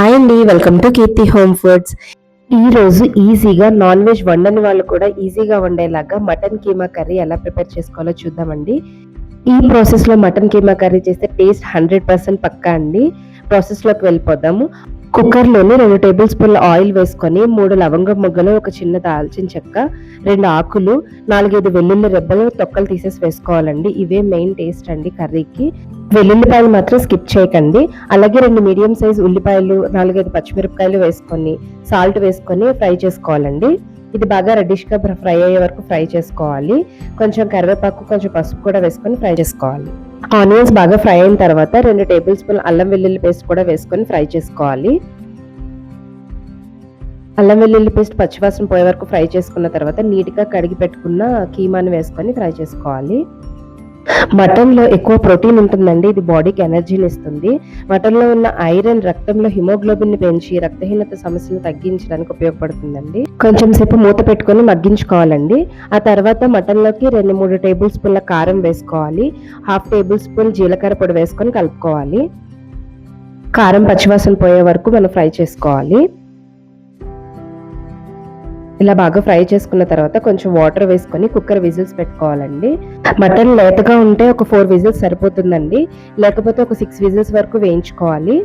Hi అండి welcome to Keerthi home foods. ఈ రోజు ఈజీగా నాన్ వెజ్ వండని వాళ్ళు కూడా ఈజీగా వండేలాగా మటన్ కీమా కర్రీ ఎలా ప్రిపేర్ చేసుకోవాలో చూద్దామండి. ఈ ప్రాసెస్లో మటన్ కీమా కర్రీ చేస్తే టేస్ట్ హండ్రెడ్ పర్సెంట్ పక్కా అండి. ప్రాసెస్లోకి వెళ్ళిపోదాము. కుక్కర్లోని రెండు టేబుల్ స్పూన్ల ఆయిల్ వేసుకొని మూడు లవంగం ముగ్గలు ఒక చిన్న దాల్చిన చెక్క రెండు ఆకులు నాలుగైదు వెల్లుల్లి రెబ్బలు తొక్కలు తీసేసి వేసుకోవాలండి. ఇవే మెయిన్ టేస్ట్ అండి కర్రీకి. వెల్లుల్లిపాయలు మాత్రం స్కిప్ చేయకండి. అలాగే రెండు మీడియం సైజ్ ఉల్లిపాయలు నాలుగైదు పచ్చిమిరపకాయలు వేసుకొని సాల్ట్ వేసుకొని ఫ్రై చేసుకోవాలండి. ఇది బాగా రెడ్డిష్గా ఫ్రై అయ్యే వరకు ఫ్రై చేసుకోవాలి. కొంచెం కరివేపాకు కొంచెం పసుపు కూడా వేసుకొని ఫ్రై చేసుకోవాలి. ఆనియన్స్ బాగా ఫ్రై అయిన తర్వాత రెండు టేబుల్ స్పూన్ అల్లం వెల్లుల్లి పేస్ట్ కూడా వేసుకొని ఫ్రై చేసుకోవాలి. అల్లం వెల్లుల్లి పేస్ట్ పచ్చివాసన పోయే వరకు ఫ్రై చేసుకున్న తర్వాత నీట్గా కడిగి పెట్టుకున్న కీమాని వేసుకొని ఫ్రై చేసుకోవాలి. మటన్లో ఎక్కువ ప్రోటీన్ ఉంటుందండి. ఇది బాడీకి ఎనర్జీని ఇస్తుంది. మటన్లో ఉన్న ఐరన్ రక్తంలో హిమోగ్లోబిన్ పెంచి రక్తహీనత సమస్యను తగ్గించడానికి ఉపయోగపడుతుందండి. కొంచెం సేపు మూత పెట్టుకొని మగ్గించుకోవాలండి. ఆ తర్వాత మటన్లోకి రెండు మూడు టేబుల్ స్పూన్ల కారం వేసుకోవాలి. హాఫ్ టేబుల్ స్పూన్ జీలకర్ర పొడి వేసుకొని కలుపుకోవాలి. కారం పచ్చివాసన పోయే వరకు మనం ఫ్రై చేసుకోవాలి. ఇలా బాగా ఫ్రై చేసుకున్న తర్వాత కొంచెం వాటర్ వేసుకొని కుక్కర్ విజిల్స్ పెట్టుకోవాలండి. మటన్ లేతగా ఉంటే ఒక ఫోర్ విజిల్స్ సరిపోతుందండి. లేకపోతే ఒక సిక్స్ విజిల్స్ వరకు వేయించుకోవాలి.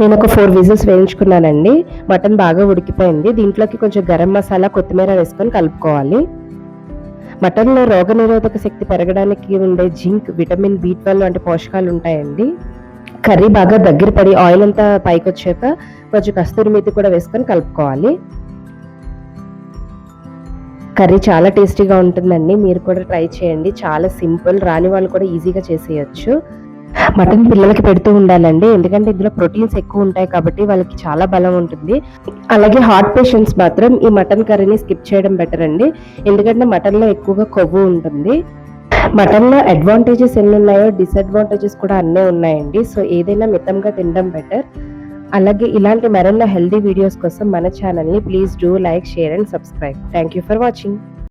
నేను ఒక ఫోర్ విజిల్స్ వేయించుకున్నానండి. మటన్ బాగా ఉడికిపోయింది. దీంట్లోకి కొంచెం గరం మసాలా కొత్తిమీర వేసుకొని కలుపుకోవాలి. మటన్లో రోగనిరోధక శక్తి పెరగడానికి ఉండే జింక్ విటమిన్ బి ట్వెల్వ్ వంటి పోషకాలు ఉంటాయండి. కర్రీ బాగా దగ్గర పడి ఆయిల్ అంతా పైకి వచ్చాక కొంచెం కస్తూరి మెతి కూడా వేసుకొని కలుపుకోవాలి. కర్రీ చాలా టేస్టీగా ఉంటుందండి. మీరు కూడా ట్రై చేయండి. చాలా సింపుల్ రాని వాళ్ళు కూడా ఈజీగా చేసేయచ్చు. మటన్ పిల్లలకి పెడుతూ ఉండాలండి. ఎందుకంటే ఇందులో ప్రోటీన్స్ ఎక్కువ ఉంటాయి కాబట్టి వాళ్ళకి చాలా బలం ఉంటుంది. అలాగే హార్ట్ పేషెంట్స్ మాత్రం ఈ మటన్ కర్రీని స్కిప్ చేయడం బెటర్ అండి. ఎందుకంటే మటన్లో ఎక్కువగా కొవ్వు ఉంటుంది. మటన్లో అడ్వాంటేజెస్ ఎన్ని ఉన్నాయో డిసడ్వాంటేజెస్ కూడా అన్నీ ఉన్నాయండి. సో ఏదైనా మితంగా తినడం బెటర్. అలాగే ఇలాంటి మరెన్నో హెల్దీ వీడియోస్ కోసం మన ఛానల్ని please do like share and subscribe thank you for watching